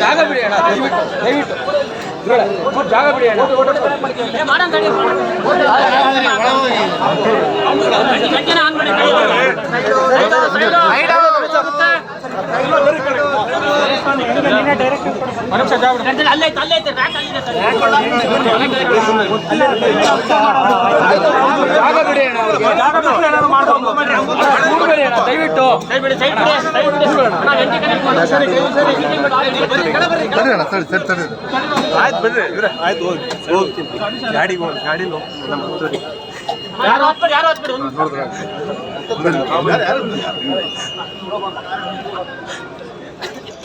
ಜಾಗ ಬಿಡಿ ಅಣ್ಣ ದಯವಿಟ್ಟು ದಯವಿಟ್ಟು ಗುರುಗಳೇ, ಜಾಗ ಬಿಡಿ ಅಣ್ಣ ಒಂದು ನಿಮಿಷ ಜಾಗ ಬಿಡಿ. ದಯವಿಟ್ಟು. ಸರಿ ಅಣ್ಣ ಸರಿ. ಸರಿ ಸರಿ ಆಯ್ತು ಬಿಡ್ರಿ ಇವ್ರೆ ಆಯ್ತು ಹೋಗಿ ಹೋಗಿ ಗಾಡಿಗೆ ಹೋಗಿ ಗಾಡಿ ನಮ್ಮ ಹತ್ರ